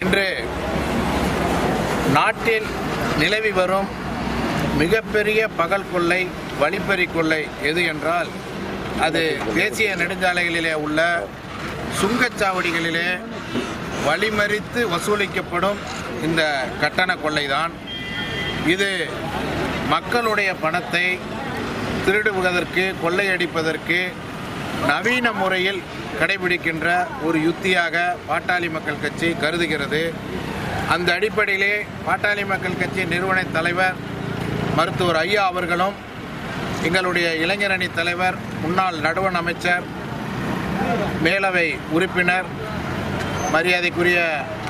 இன்று நாட்டில் நிலவி வரும் மிகப்பெரிய பகல் கொள்ளை வழிப்பறி கொள்ளை எது என்றால் அது தேசிய நெடுஞ்சாலைகளிலே உள்ள சுங்கச்சாவடிகளிலே வழிமறித்து வசூலிக்கப்படும் இந்த கட்டண கொள்ளைதான். இது மக்களுடைய பணத்தை திருடுவதற்கு கொள்ளையடிப்பதற்கு நவீன முறையில் கடைபிடிக்கின்ற ஒரு யுத்தியாக பாட்டாளி மக்கள் கட்சி கருதுகிறது. அந்த அடிப்படையிலே பாட்டாளி மக்கள் கட்சி நிறுவன தலைவர் மருத்துவர் ஐயா அவர்களும் எங்களுடைய இளைஞரணி தலைவர் முன்னாள் நடுவண் அமைச்சர் மேலவை உறுப்பினர் மரியாதைக்குரிய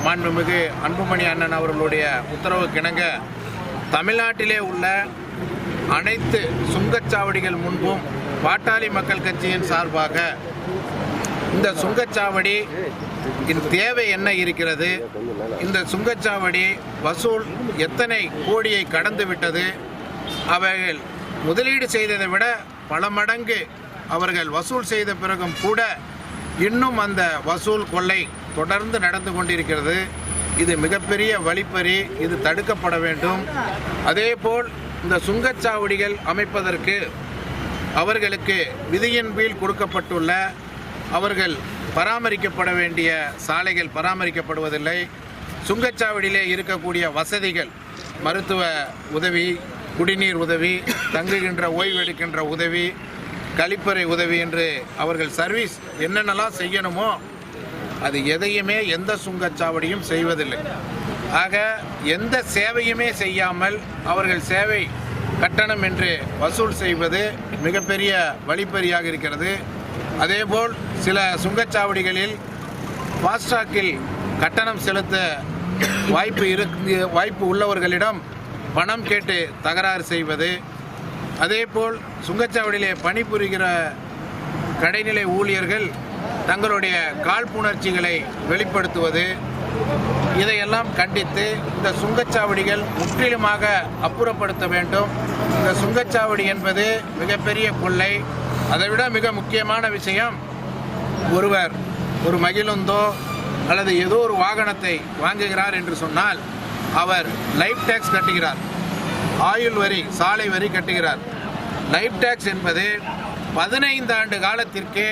மாண்புமிகு அன்புமணி அண்ணன் அவர்களுடைய உத்தரவு கிணங்க தமிழ்நாட்டிலே உள்ள அனைத்து சுங்கச்சாவடிகள் முன்பும் பாட்டாளி மக்கள் கட்சியின் சார்பாக இந்த சுங்கச்சாவடி தேவை என்ன இருக்கிறது? இந்த சுங்கச்சாவடி வசூல் எத்தனை கோடியை கடந்து விட்டது? அவைகள் முதலீடு செய்ததை விட பல மடங்கு அவர்கள் வசூல் செய்த பிறகும் கூட இன்னும் அந்த வசூல் கொள்ளை தொடர்ந்து நடந்து கொண்டிருக்கிறது. இது மிகப்பெரிய வழிப்பறி இது தடுக்கப்பட வேண்டும். அதேபோல் இந்த சுங்கச்சாவடிகள் அமைப்பதற்கு அவர்களுக்கு விதியின் கீழ் கொடுக்கப்பட்டுள்ள அவர்கள் பராமரிக்கப்பட வேண்டிய சாலைகள் பராமரிக்கப்படுவதில்லை. சுங்கச்சாவடியிலே இருக்கக்கூடிய வசதிகள் மருத்துவ உதவி குடிநீர் உதவி தங்குகின்ற ஓய்வெடுக்கின்ற உதவி கழிப்பறை உதவி என்று அவர்கள் சர்வீஸ் என்னென்னலாம் செய்யணுமோ அது எதையுமே எந்த சுங்கச்சாவடியும் செய்வதில்லை. ஆக எந்த சேவையுமே செய்யாமல் அவர்கள் சேவை கட்டணம் என்று வசூல் செய்வது மிகப்பெரிய வழிப்பறியாக இருக்கிறது. அதேபோல் சில சுங்கச்சாவடிகளில் ஃபாஸ்டாக்கில் கட்டணம் செலுத்த வாய்ப்பு இருக்கு வாய்ப்பு உள்ளவர்களிடம் பணம் கேட்டு தகராறு செய்வது. அதேபோல் சுங்கச்சாவடியிலே பணிபுரிகிற கடைநிலை ஊழியர்கள் தங்களுடைய காழ்ப்புணர்ச்சிகளை வெளிப்படுத்துவது. இதையெல்லாம் கண்டித்து இந்த சுங்கச்சாவடிகள் முற்றிலுமாக அப்புறப்படுத்த வேண்டும். இந்த சுங்கச்சாவடி என்பது மிகப்பெரிய கொள்ளை. அதைவிட மிக முக்கியமான விஷயம் ஒருவர் ஒரு மகிழுந்தோ அல்லது ஏதோ ஒரு வாகனத்தை வாங்குகிறார் என்று சொன்னால் அவர் லைஃப் டேக்ஸ் கட்டுகிறார். ஆயுள் வரி சாலை வரி கட்டுகிறார். லைஃப் டேக்ஸ் என்பது பதினைந்து ஆண்டு காலத்திற்கு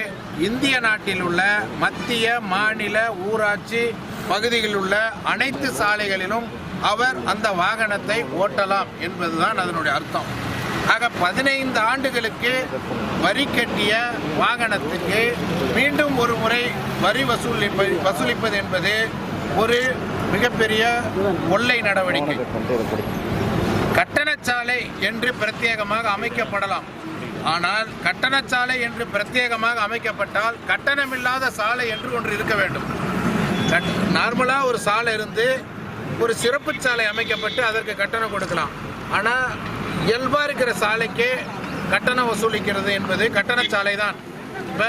இந்திய நாட்டில் உள்ள மத்திய மாநில ஊராட்சி பகுதியில் உள்ள அனைத்து சாலைகளிலும் அவர் அந்த வாகனத்தை ஓட்டலாம் என்பதுதான் அதனுடைய அர்த்தம். ஆக பதினைந்து ஆண்டுகளுக்கு வரி கட்டிய வாகனத்துக்கு மீண்டும் ஒரு முறை வரி வசூலிப்ப வசூலிப்பது என்பது ஒரு மிகப்பெரிய கொள்ளை நடவடிக்கை. கட்டணச்சாலை என்று பிரத்யேகமாக அமைக்கப்படலாம். ஆனால் கட்டணச்சாலை என்று பிரத்யேகமாக அமைக்கப்பட்டால் கட்டணமில்லாத சாலை என்று ஒன்று இருக்க வேண்டும். நார்மலாக ஒரு சாலை இருந்து ஒரு சிறப்பு சாலை அமைக்கப்பட்டு அதற்கு கட்டணம் கொடுக்கலாம். ஆனால் இயல்பாக இருக்கிற சாலைக்கு கட்டணம் வசூலிக்கிறது என்பது கட்டணச்சாலை தான் இப்போ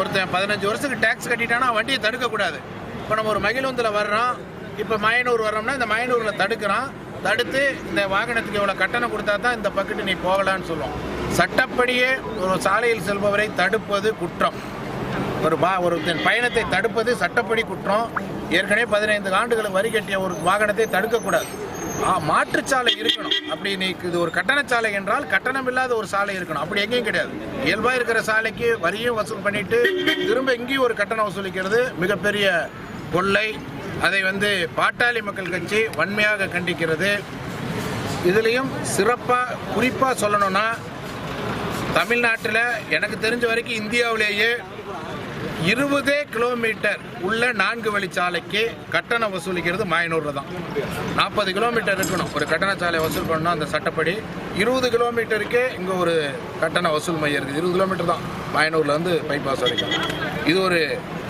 ஒருத்தன் பதினஞ்சு வருஷத்துக்கு டேக்ஸ் கட்டிட்டானா வண்டியை தடுக்கக்கூடாது இப்போ நம்ம ஒரு மகிழுந்தில் வர்றோம் இப்போ மயனூர் வர்றோம்னா இந்த மயனூரில் தடுக்கிறான். தடுத்து இந்த வாகனத்துக்கு இவ்வளோ கட்டணம் கொடுத்தா தான் இந்த பக்கெட்டு நீ போகலான்னு சொல்லுவோம். சட்டப்படியே ஒரு சாலையில் செல்பவரை தடுப்பது குற்றம். ஒரு வா ஒரு பயணத்தை தடுப்பது சட்டப்படி குற்றம். ஏற்கனவே பதினைந்து ஆண்டுகளுக்கு வரி கட்டிய ஒரு வாகனத்தை தடுக்கக்கூடாது. ஆ, மாற்றுச்சாலை இருக்கணும். அப்படி இன்னைக்கு இது ஒரு கட்டணச்சாலை என்றால் கட்டணம் இல்லாத ஒரு சாலை இருக்கணும். அப்படி எங்கேயும் கிடையாது. இயல்பாக இருக்கிற சாலைக்கு வரியும் வசூல் பண்ணிட்டு திரும்ப இங்கேயும் ஒரு கட்டணம் வசூலிக்கிறது மிகப்பெரிய கொள்ளை. அதை வந்து பாட்டாளி மக்கள் கட்சி வன்மையாக கண்டிக்கிறது. இதுலேயும் சிறப்பாக குறிப்பாக சொல்லணும்னா தமிழ்நாட்டில் எனக்கு தெரிஞ்ச வரைக்கும் இந்தியாவிலேயே இருபதே கிலோமீட்டர் உள்ள நான்கு வழிச்சாலைக்கு கட்டணம் வசூலிக்கிறது மாயனூரில் தான். நாற்பது கிலோமீட்டர் இருக்கணும். ஒரு கட்டணச்சாலை வசூல் பண்ணணும் அந்த சட்டப்படி இருபது கிலோமீட்டருக்கு இங்கே ஒரு கட்டண வசூல் மையம் இருக்குது. இருபது கிலோமீட்டர் தான் மாயனூர்லேருந்து பைபாஸ் வரைக்கும். இது ஒரு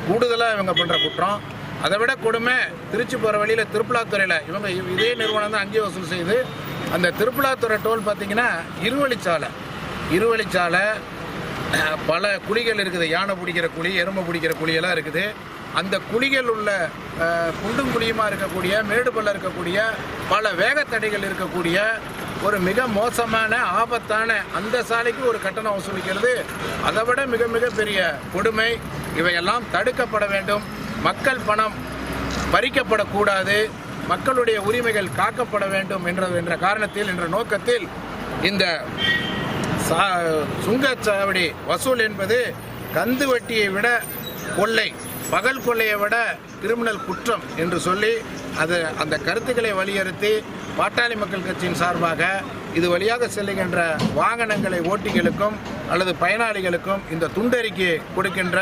கூடுதலாக இவங்க பண்ணுற குற்றம். அதை விட கொடுமை திருச்சி போகிற வழியில் திருப்பலாத்துறையில் இவங்க இதே நிறுவனம் தான் அங்கேயே வசூல் செய்து அந்த திருப்பலாத்துறை டோல் பார்த்தீங்கன்னா இருவழிச்சாலை. இருவழிச்சாலை பல குழிகள் இருக்குது. யானை பிடிக்கிற குழி எறும்பு பிடிக்கிற குழியெல்லாம் இருக்குது. அந்த குழிகள் உள்ள குண்டும் குழியுமாக இருக்கக்கூடிய மேடு பள்ள இருக்கக்கூடிய பல வேகத்தடைகள் இருக்கக்கூடிய ஒரு மிக மோசமான ஆபத்தான அந்த சாலைக்கு ஒரு கட்டணம் வசூலிக்கிறது அதை விட மிக மிக பெரிய கொடுமை. இவையெல்லாம் தடுக்கப்பட வேண்டும். மக்கள் பணம் பறிக்கப்படக்கூடாது. மக்களுடைய உரிமைகள் காக்கப்பட வேண்டும் என்ற என்ற காரணத்தில் என்ற நோக்கத்தில் இந்த சா சுங்கச்சாவடி வசூல் என்பது கந்து வட்டியை விட கொள்ளை பகல் கொள்ளையை விட கிரிமினல் குற்றம் என்று சொல்லி அது அந்த கருத்துக்களை வலியுறுத்தி பாட்டாளி மக்கள் கட்சியின் சார்பாக இது வழியாக செல்லுகின்ற வாகனங்களை ஓட்டிகளுக்கும் அல்லது பயனாளிகளுக்கும் இந்த துண்டறிக்கை கொடுக்கின்ற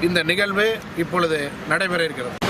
இந்த நிகழ்வு இப்பொழுது நடைபெற இருக்கிறது.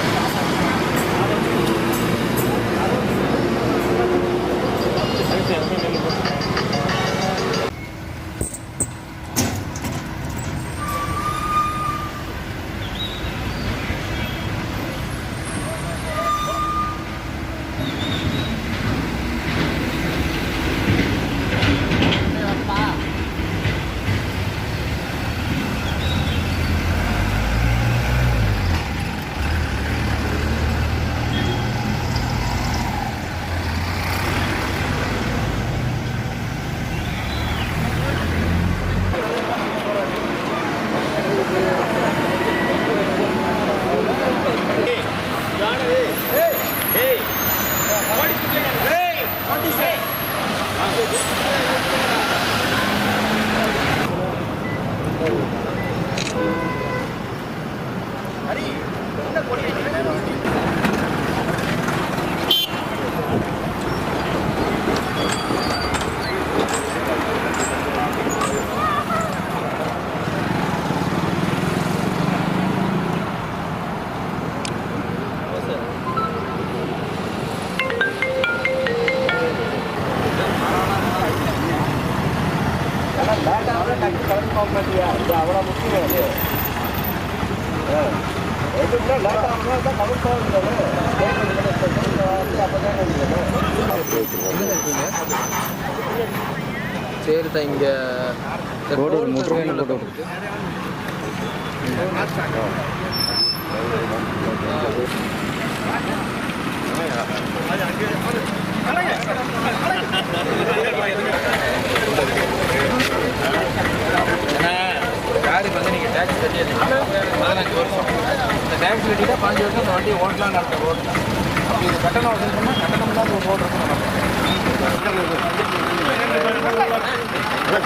சரி தான் இங்கே ரோடு ஒரு முற்றுகையில் போட்டு காருக்கு வந்து நீங்கள் டேக்ஸ் கட்டியிருந்தீங்க பதினஞ்சு வருஷம். இந்த டேக்ஸ் கட்டிட்டா பதினஞ்சு வருஷம் அந்த வண்டியை ஓட்டலாம்னு அர்த்தம் ஓட்டலாம் அப்போ இது கட்டணம் வசூல் கட்டணம் இல்லாத ஒரு ரோடு இருக்கும்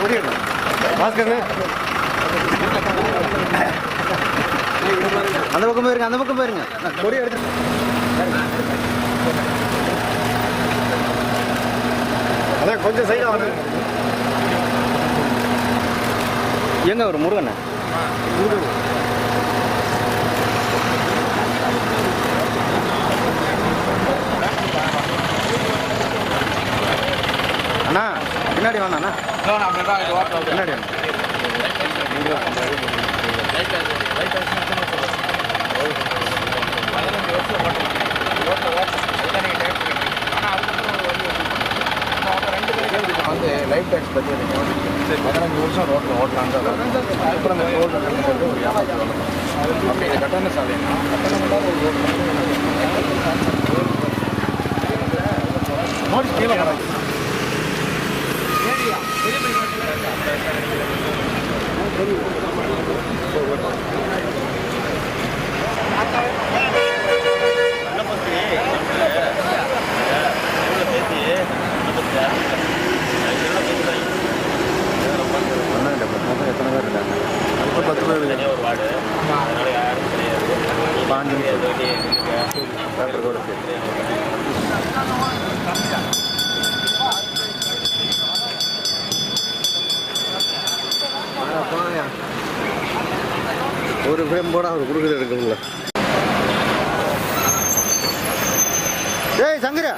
கொடியிடணும் அந்த பக்கம் போயிருங்க அந்த பக்கம் போயிருங்க. நான் கொடி எடுத்து. அதான் கொஞ்சம் சைடாக வந்து எங்க ஒரு முருகண்ணா அண்ணா பின்னாடி வாண்ணா பின்னாடி ரெண்டு பேரும் வந்து லைஃப் டேக்ஸ் பற்றி நீங்கள் பதினஞ்சு வருஷம் ரோட்டில் ஓட்டலான்றது அப்புறம் இந்த ரோடு கட்டணங்கிறது ஒரு வியாபாரத்தில் அப்படி இந்த கட்டண கட்டணம் இல்லாத ஒரு ரோடு ஒரு ஃப்ரேம் போட அவர் கொடுக்குறது எடுக்கணும்ல ஏய் சங்கரா